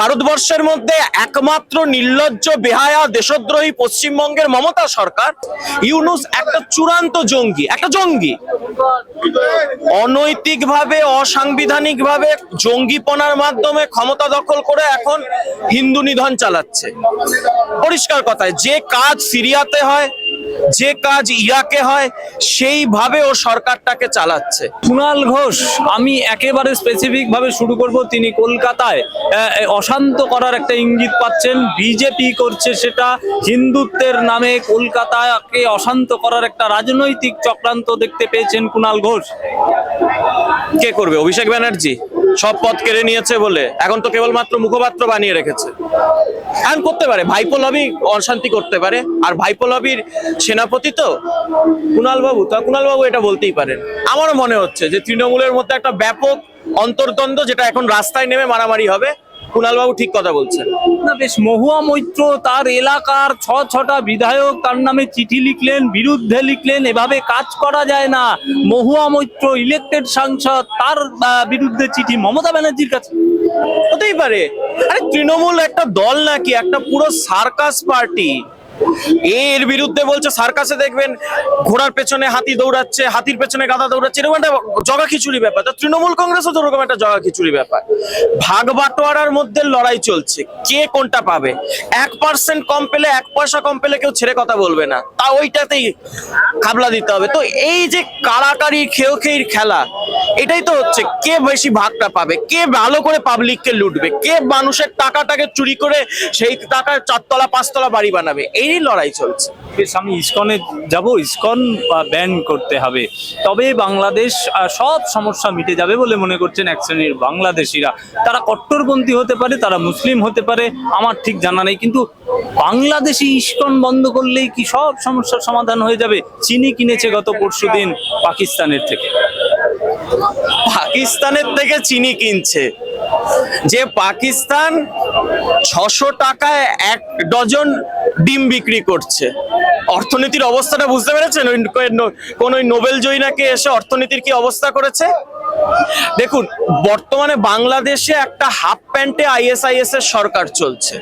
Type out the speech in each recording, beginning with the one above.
ভারতবর্ষের মধ্যে একমাত্র নির্লজ্জ, বেহায়া, দেশদ্রোহী পশ্চিমবঙ্গের মমতা সরকার, ইউনুস একটা চূড়ান্ত জঙ্গি, একটা জঙ্গি। অনৈতিকভাবে, অসাংবিধানিকভাবে জঙ্গিপনার মাধ্যমে ক্ষমতা দখল করে এখন হিন্দু নিধন চালাচ্ছে। পরিষ্কার কথায়, যে কাজ সিরিয়াতে হয় যে কাজ ইরাকে হয় সেইভাবে ও সরকারটাকে চালাচ্ছে। কুণাল ঘোষ আমি একেবারে স্পেসিফিক ভাবে শুরু করব তিনি কলকাতায় অশান্ত করার একটা ইঙ্গিত পাচ্ছেন। বিজেপি করছে সেটা হিন্দুত্বের নামে কলকাতাকে অশান্ত করার একটা রাজনৈতিক চক্রান্ত দেখতে পেয়েছেন কুণাল ঘোষ। কে করবে? অভিষেক ব্যানার্জি? সব পথ কেড়ে নিয়েছে বলে। এখন তো কেবলমাত্র মুখপাত্র বানিয়ে রেখেছে। এখন করতে পারে। ভাইপো লবি অশান্তি করতে পারে। আর ভাইপো লবির সেনাপতি তো কুণালবাবু। তা কুণালবাবু এটা বলতেই পারেন। আমারও মনে হচ্ছে যে তৃণমূলের মধ্যে একটা ব্যাপক অন্তর্দ্বন্দ্ব যেটা এখন রাস্তায় নেমে মারামারি হবে। কুণাল বাবু ঠিক কথা বলছেন। না, বেশ মহুয়া মৈত্র, তার এলাকার ছ ছটা বিধায়ক, তার নামে চিঠি লিখলেন, বিরুদ্ধে লিখলেন, এভাবে কাজ করা যায় না। মহুয়া মৈত্র ইলেকটেড সাংসদ, তার বিরুদ্ধে চিঠি, মমতা ব্যানার্জির কাছে। হতেই পারে। আরে তৃণমূল একটা দল নাকি, একটা পুরো সার্কাস পার্টি এর বিরুদ্ধে বলছে সার্কাসে দেখবেন, ঘোড়ার পেছনে হাতি দৌড়াচ্ছে, হাতির পেছনে গাদা দৌড়াচ্ছে, এরকম একটা জগা খিচুড়ি ব্যাপার। তৃণমূল কংগ্রেসও তো ওরকম একটা জগা খিচুড়ি ব্যাপার। ভাগ বাটোয়ারার মধ্যে লড়াই চলছে। কে কোনটা পাবে? এক পার্সেন্ট কম পেলে, এক পয়সা কম পেলে কেউ ছেড়ে কথা বলবে না। তা ওইটাতেই খাবলা দিতে হবে। তো এই যে কাড়াকাড়ি খেয়ে খেয়ের খেলা, এটাই তো হচ্ছে। কে বেশি ভাগটা পাবে? কে ভালো করে পাবলিককে লুটবে? কে মানুষের টাকাটাকে চুরি করে সেই টাকার চারতলা, পাঁচতলা বাড়ি বানাবে? এই লড়াই চলছে। বেশ আমি ইসকনে যাব ইসকন ব্যান করতে হবে। তবে বাংলাদেশ সব সমস্যা মিটে যাবে বলে মনে করছেন এক শ্রেণির বাংলাদেশিরা। তারা কট্টরপন্থী হতে পারে তারা মুসলিম হতে পারে আমার ঠিক জানা নেই। কিন্তু বাংলাদেশি ইস্কন বন্ধ করলেই কি সব সমস্যার সমাধান হয়ে যাবে? চিনি কিনেছে গত পরশু দিন পাকিস্তানের থেকে। পাকিস্তানের থেকে চিনি কিনছে। যে পাকিস্তান ছশো টাকায় এক ডজন ডিম বিক্রি করছে। অর্থনীতির অবস্থাটা বুঝতে পেরেছেন? ওই নোবেল জয়ীনাকে এসে অর্থনীতির কি অবস্থা করেছে? দেখুন, বর্তমানে বাংলাদেশে একটা হাফ প্যান্টে আইএসআইএস এর সরকার চলছে।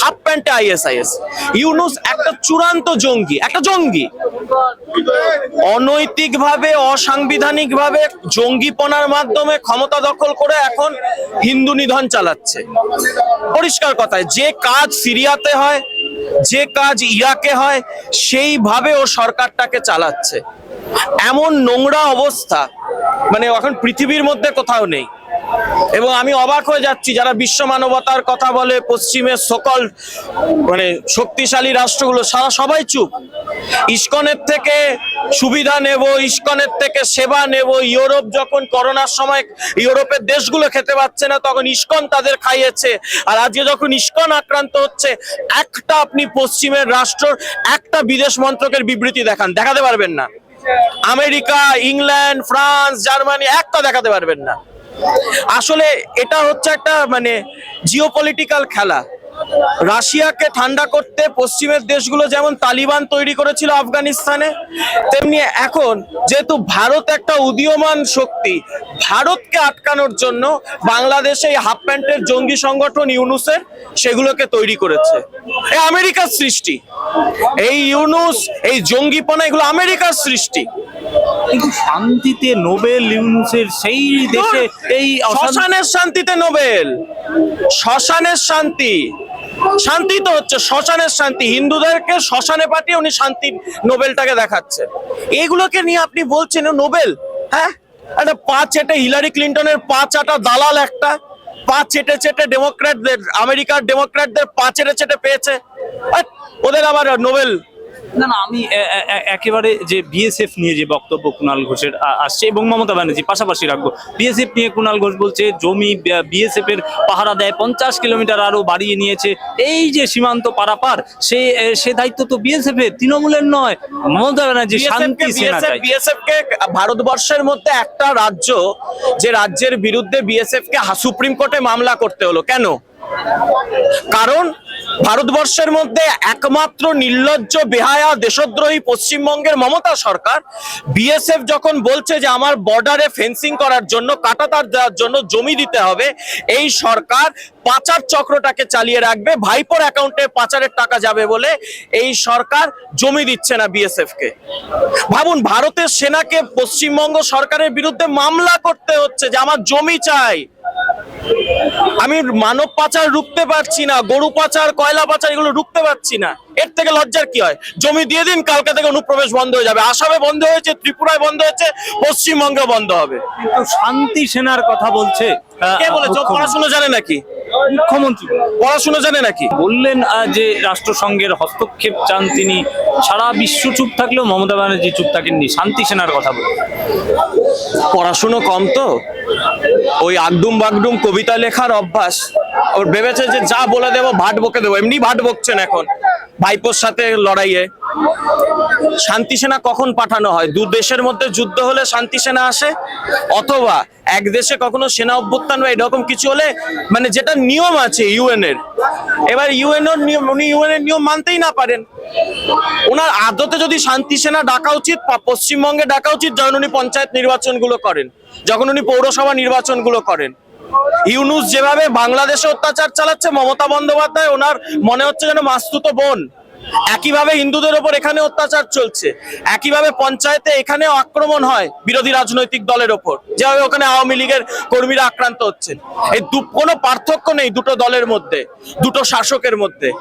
হাফ প্যান্টে আইএসআইএস। ইউনুস একটা চূড়ান্ত জঙ্গি, একটা জঙ্গি। অনৈতিকভাবে, অসাংবিধানিকভাবে জঙ্গিপনার মাধ্যমে ক্ষমতা দখল করে এখন হিন্দু নিধন চালাচ্ছে। পরিষ্কার কথায়, যে কাজ সিরিয়াতে হয় যে কাজ ইয়াকে হয় সেইভাবে ও সরকারটাকে চালাচ্ছে। এমন নোংরা অবস্থা মানে এখন পৃথিবীর মধ্যে কোথাও নেই। এবং আমি অবাক হয়ে যাচ্ছি যারা বিশ্ব মানবতার কথা বলে, পশ্চিমের সকল মানে শক্তিশালী রাষ্ট্রগুলো, সারা সবাই চুপ। ইস্কনের থেকে সুবিধা নেব, ইস্কনের থেকে সেবা নেব। ইউরোপ যখন করোনার সময় ইউরোপের দেশগুলো খেতে পাচ্ছে না, তখন ইস্কন তাদের খাইয়েছে। আর আজকে যখন ইস্কন আক্রান্ত হচ্ছে, একটা আপনি পশ্চিমের রাষ্ট্র একটা বিদেশ মন্ত্রকের বিবৃতি দেখান। দেখাতে পারবেন না। আমেরিকা, ইংল্যান্ড, ফ্রান্স, জার্মানি একটা দেখাতে পারবেন না। আসলে এটা হচ্ছে একটা মানে জিওপলিটিক্যাল খেলা। রাশিয়াকে ঠান্ডা করতে পশ্চিমের দেশগুলো যেমন তালিবান তৈরি করেছিল আফগানিস্তানে তেমনি এখন যেহেতু ভারত একটা উদীয়মান শক্তি ভারতকে আটকানোর জন্য বাংলাদেশে এই হাফ প্যান্টের জঙ্গি সংগঠন ইউনুসের সেগুলোকে তৈরি করেছে। এ আমেরিকার সৃষ্টি। এই ইউনুস এই জঙ্গিপনা এগুলো আমেরিকার সৃষ্টি। শান্তিতে নোবেল ইউনুসের সেই দেশে এই শ্মশানের শান্তিতে নোবেল। শ্মশানের শান্তি। শান্তি তো হচ্ছে, শ্মশানের শান্তি। হিন্দুদেরকে শ্মশানে পাঠিয়ে উনি শান্তি নোবেলটাকে দেখাচ্ছে। এগুলোকে নিয়ে আপনি বলছেন নোবেল? হ্যাঁ? একটা পা চেটে হিলারি ক্লিন্টনের পা চাটা দালাল একটা। পা চেটে চেটে ডেমোক্র্যাটদের, আমেরিকার ডেমোক্র্যাটদের পা চেটে চেটে পেয়েছে। ওদের আবার নোবেল না না আমি একেবারে যে বিএসএফ নিয়ে যে বক্তব্য কুণাল ঘোষের আসছে এবং মমতা ব্যানার্জি পাশাপাশি রাখব। বিএসএফ নিয়ে কুণাল ঘোষ বলছে জমি বিএসএফ এর পাহারা দেয় পঞ্চাশ কিলোমিটার আরও বাড়িয়ে নিয়েছে। এই যে সীমান্ত পারাপার সে সে দায়িত্ব তো বিএসএফ এর তৃণমূলের নয়। মমতা ব্যানার্জি শান্তি বিএসএফ কে ভারতবর্ষের মধ্যে একটা রাজ্য যে রাজ্যের বিরুদ্ধে বিএসএফ কে সুপ্রিম কোর্টে মামলা করতে হলো। কেন? কারণ ভারতবর্ষের মধ্যে একমাত্র নির্লজ্জ, বেহায়া, দেশদ্রোহী পশ্চিমবঙ্গের মমতা সরকার। বিএসএফ যখন বলছে যে আমার বর্ডারে ফেন্সিং করার জন্য, কাটাতার দেওয়ার জন্য জমি দিতে হবে, এই সরকার পাচার চক্রটাকে চালিয়ে রাখবে। ভাইপোর অ্যাকাউন্টে পাচারের টাকা যাবে বলে এই সরকার জমি দিচ্ছে না বিএসএফ কে। ভাবুন, ভারতের সেনাকে পশ্চিমবঙ্গ সরকারের বিরুদ্ধে মামলা করতে হচ্ছে যে আমার জমি চাই। আমি মানব পাচার রুখতে পারছি না গরু পাচার কয়লা পাচার এগুলো রুখতে পারছি না। এর থেকে লজ্জার কি হয়? জমি দিয়ে দিন কালকে থেকে অনুপ্রবেশ বন্ধ হয়ে যাবে। আসামে বন্ধ হয়েছে ত্রিপুরায় বন্ধ হয়েছে পশ্চিমবঙ্গে বন্ধ হবে। কিন্তু শান্তি সেনার কথা বলছে কে বলেছে? পড়াশোনা জানে নাকি? মুখ্যমন্ত্রী পড়াশোনা জানে নাকি? বললেন যে রাষ্ট্রসংঘের হস্তক্ষেপ চান তিনি সারা বিশ্ব চুপ থাকলেও মমতা ব্যানার্জি চুপ থাকেননি। শান্তি সেনার কথা বলছেন পড়াশুনো কম তো? ওই আগডুম বাগডুম কবিতা লেখার অভ্যাস ওর ভেবেছে যে যা বলে দেবো ভাট বকে দেবো এমনি ভাট বকছেন এখন ভাইপোর সাথে লড়াইয়ে। শান্তি সেনা কখন পাঠানো হয়? দু দেশের মধ্যে যুদ্ধ হলে শান্তি সেনা আসে? অথবা এক দেশে কখনো সেনা অভ্যুত্থান বা এরকম কিছু হলে মানে যেটা নিয়ম আছে ইউএন এর, এবার ইউএন এর নিয়ম, উনি ইউএন এর নিয়ম মানতেই না পারেন। ওনার আদতে যদি শান্তি সেনা ডাকা উচিত পশ্চিমবঙ্গে ডাকা উচিত, যখন উনি পঞ্চায়েত নির্বাচনগুলো করেন, যখন উনি পৌরসভা নির্বাচনগুলো করেন। ইউনুস যেভাবে বাংলাদেশে অত্যাচার চালাচ্ছে, মমতা বন্দ্যোপাধ্যায় ওনার মনে হচ্ছে যেন মাস্তুত বোন। একইভাবে হিন্দুদের ওপর এখানে অত্যাচার চলছে। একইভাবে পঞ্চায়েতে এখানেও আক্রমণ হয় বিরোধী রাজনৈতিক দলের ওপর। যেভাবে ওখানে আওয়ামী লীগের কর্মীরা আক্রান্ত হচ্ছেন। এই দু- কোনো পার্থক্য নেই দুটো দলের মধ্যে, দুটো শাসকের মধ্যে।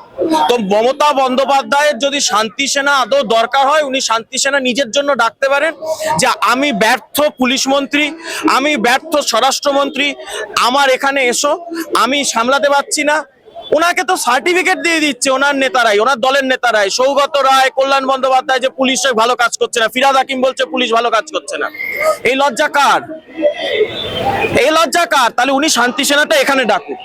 তো মমতা বন্দ্যোপাধ্যায়ের যদি শান্তি সেনা আদৌ দরকার হয়, উনি শান্তি সেনা নিজের জন্য ডাকতে পারেন যে, আমি ব্যর্থ পুলিশ মন্ত্রী, আমি ব্যর্থ স্বরাষ্ট্রমন্ত্রী, আমার এখানে এসো, আমি সামলাতে পারছি না ওনাকে তো সার্টিফিকেট দিয়ে দিচ্ছে ওনার নেতারাই, ওনার দলের নেতারাই। সৌগত রায়, কল্যাণ বন্দ্যোপাধ্যায় যে পুলিশ ভালো কাজ করছে না, ফিরাদ হাকিম বলছে পুলিশ ভালো কাজ করছে না। এই লজ্জা কার? এই লজ্জা কার? তাহলে উনি শান্তি সেনাটা এখানে ডাকুক।